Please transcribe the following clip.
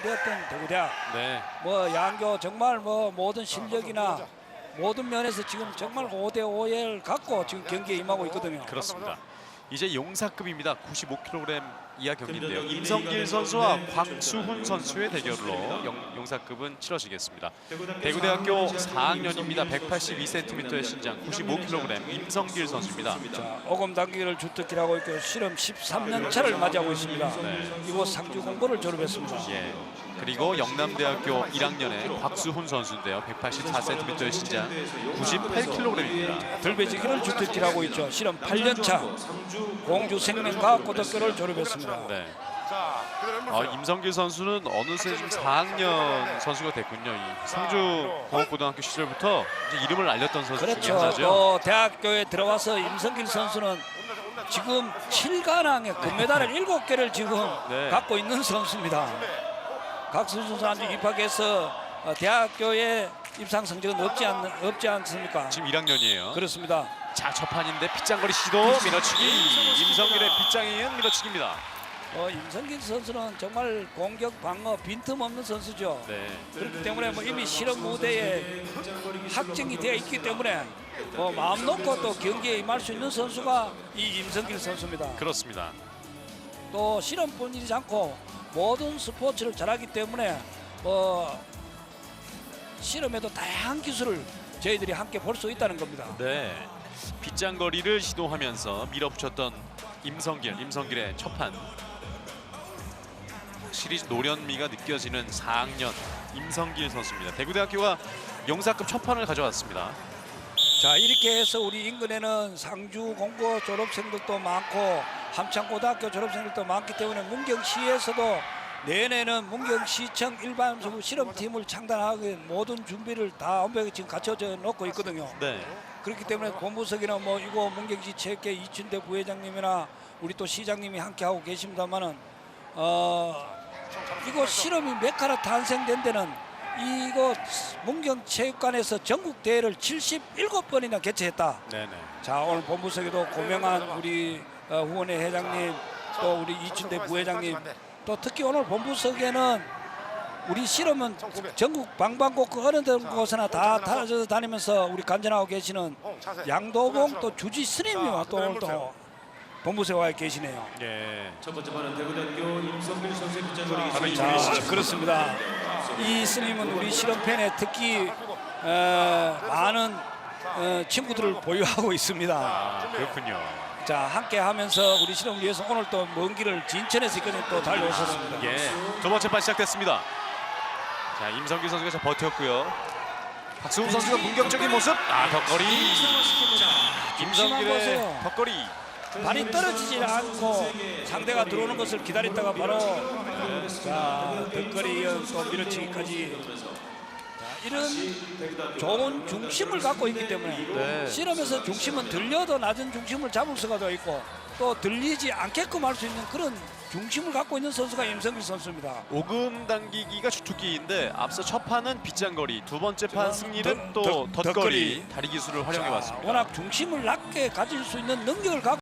상대했던 대구대학 네. 뭐 양교 정말 뭐 모든 실력이나 모든 면에서 지금 정말 5대 5를 갖고 지금 경기에 임하고 있거든요. 그렇습니다. 이제 용사급입니다. 95kg 이하 경기인데요. 임성길 선수와 곽수훈 선수의 대결로 영- 용사급은 치러지겠습니다. 대구대학교 4학년입니다. 182cm의 신장, 95kg 임성길 선수입니다. 자, 오금 단기를 주특기라고 있고 실험 13년 차를 맞이하고 있습니다. 네. 이곳 상주 공고를 졸업했습니다. 예. 그리고 영남대학교 1학년의 곽수훈 선수인데요. 184cm의 신장, 98kg입니다. 들배지기를 주특기라고 있죠. 실험 8년 차 공주 생명과학 고등학교를 졸업했습니다. 네. 아, 임성길 선수는 어느새 지금 4학년 선수가 됐군요. 이 상주 공업고등학교 시절부터 이제 이름을 알렸던 선수 중에 그렇죠. 하나죠. 또 대학교에 들어와서 임성길 선수는 지금 7관왕의 금메달을 7개를 지금 네. 갖고 있는 선수입니다. 각수 선수 아주 입학해서 어, 대학교에 입상 성적은 없지 않 없지 않습니까? 지금 1학년이에요. 그렇습니다. 자, 첫판인데 빗장거리 시도 밀어치기. 임성길의 빗장에 밀어치기입니다. 어, 임성길 선수는 정말 공격 방어 빈틈없는 선수죠. 네. 그렇기 때문에 뭐 이미 실험 무대에 확정이 되어 있기 때문에 뭐 마음 놓고 또 경기에 임할 수 있는 선수가 이 임성길 선수입니다. 그렇습니다. 또 실험뿐이지 않고 모든 스포츠를 잘하기 때문에 뭐 실험에도 다양한 기술을 저희들이 함께 볼 수 있다는 겁니다. 네. 빗장거리를 시도하면서 밀어붙였던 임성길, 임성길의 첫판. 확실히 노련미가 느껴지는 4학년 임성길 선수입니다. 대구대학교가 용사급 첫 판을 가져왔습니다. 자 이렇게 해서 우리 인근에는 상주 공고 졸업생들도 많고 함창고등학교 졸업생들도 많기 때문에 문경시에서도 내년에는 문경시청 일반수부 실험팀을 창단하기 모든 준비를 다 완벽히 지금 갖춰져 놓고 있거든요. 네. 그렇기 때문에 본부석이나 뭐 이거 문경시 체육회 이춘대 부회장님이나 우리 또 시장님이 함께 하고 계십니다만은 어 이거 실험이 메카로 탄생된 데는 이거 문경체육관에서 전국 대회를 77번이나 개최했다. 네네. 자 오늘 본부석에도 고명한 우리 어, 후원회 회장님 또 우리 이춘대 부회장님 또 특히 오늘 본부석에는 우리 실험은 전국 방방곡곡 어느 곳이나 다 타져 다니면서 우리 간전하고 계시는 양도봉 또 주지 스님이 또 오늘 또 와 계시네요. 예. 첫 번째 반은 대구대학교 임성길 선수의 빗장거리 바로 자. 그렇습니다. 이 스님은 우리 실험팬에 특히 어, 많은 어, 친구들을 보유하고 있습니다. 아, 그렇군요. 자 함께 하면서 우리 실험을 위해서 오늘 또 먼 길을 진천에서 있거든요 또 달려오셨습니다. 예. 두 번째 판 시작됐습니다. 자, 임성길 선수가 잘 버텼고요. 박수훈 선수가 공격적인 모습. 아, 덧거리. 임성길의 보세요. 덧거리. 발이 떨어지지 않고 상대가 들어오는 것을 기다렸다가 바로 자 덧거리 이은 또 밀어치기까지 자, 이런 좋은 중심을 갖고 있기 때문에 네. 실험에서 중심은 들려도 낮은 중심을 잡을 수가 더 있고 또 들리지 않게끔 할 수 있는 그런 중심을 갖고 있는 선수가 임성길 선수입니다. 오금 당기기가 주특기인데 앞서 첫 판은 빗장거리, 두 번째 판 승리는 덧- 또 덧- 덧거리 덧거리. 다리 기술을 활용해 자, 왔습니다. 워낙 중심을 낮게 가질 수 있는 능력을 갖고